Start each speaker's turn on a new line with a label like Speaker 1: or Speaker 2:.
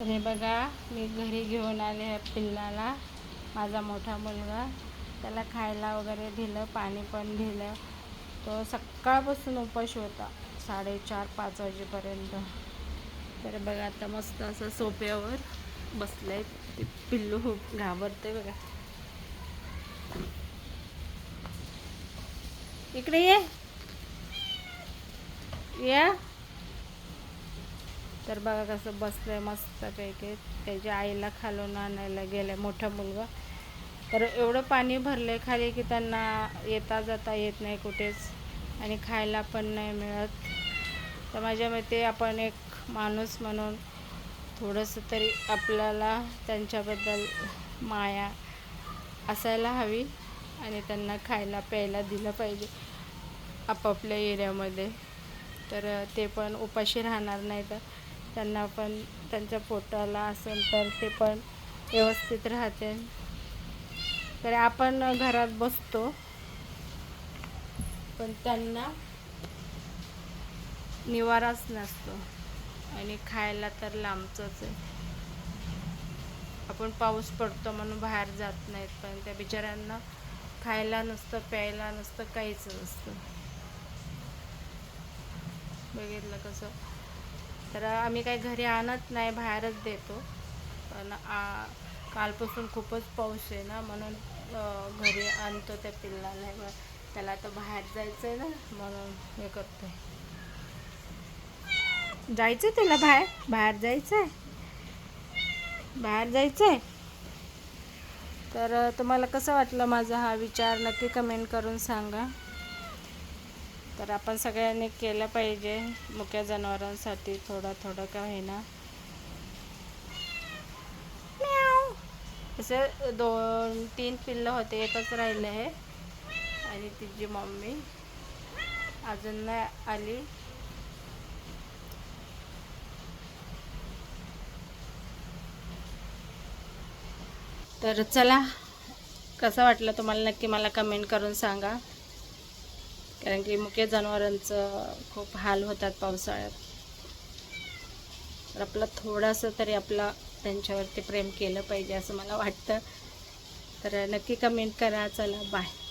Speaker 1: तर हे बघा मी घरी घेऊन आले आहे पिल्लाला माझा मोठा मुलगा. त्याला खायला वगैरे दिलं पाणी पण दिलं. तो सकाळपासून उपाशी होता साडेचार पाच वाजेपर्यंत. तर बघा आता मस्त असं सोप्यावर बसलंय. ते पिल्लू खूप घाबरते बघा. इकडे ये. या. तर बघा कसं बसलं आहे मस्तपैकी त्याच्या आईला खालून आणायला गेलं आहे मोठा मुलगा. तर एवढं पाणी भरलं आहे खाली की त्यांना येता जाता येत नाही कुठेच आणि खायला पण नाही मिळत. तर माझ्या मते आपण एक माणूस म्हणून थोडंसं तरी आपल्याला त्यांच्याबद्दल माया असायला हवी आणि त्यांना खायला प्यायला दिलं पाहिजे आपापल्या एरियामध्ये. तर ते पण उपाशी राहणार नाही तर त्यांना पण त्यांच्या पोटाला असेल तर ते पण व्यवस्थित राहते. तर आपण घरात बसतो. पण त्यांना निवाराच नसतो. आणि खायला तर लांबचंच आहे. आपण पाऊस पडतो म्हणून बाहेर जात नाहीत पण त्या बिचाऱ्यांना खायला नसतं प्यायला नसतं काहीच नसतं. बघितलं कसं? तर आम्ही काही घरी आणत नाही बाहेरच देतो. पण आ कालपासून खूपच पाऊस आहे ना म्हणून घरी आणतो त्या पिल्लाला. त्याला आता बाहेर जायचं आहे ना म्हणून हे करतो जायचं त्याला बाहेर? बाहेर जायचं आहे बाहेर जायचं आहे तर तुम्हाला कसं वाटलं माझा हा विचार? नक्की कमेंट करून सांगा. तर आपण सगळ्यांनी केलं पाहिजे. मुक्या जनावरांसाठी थोडं थोडं का होईना. असे दोन तीन पिल्लं होते एकच राहिले आहे आणि तिची मम्मी अजून नाही आली. तर चला कसं वाटलं तुम्हाला नक्की मला कमेंट करून सांगा. कारण की मुख्य जनावरांचं खूप हाल होतात पावसाळ्यात. तर आपलं थोडंसं तरी आपला त्यांच्यावरती प्रेम केलं पाहिजे असं मला वाटतं. तर नक्की कमेंट करा. चला बाय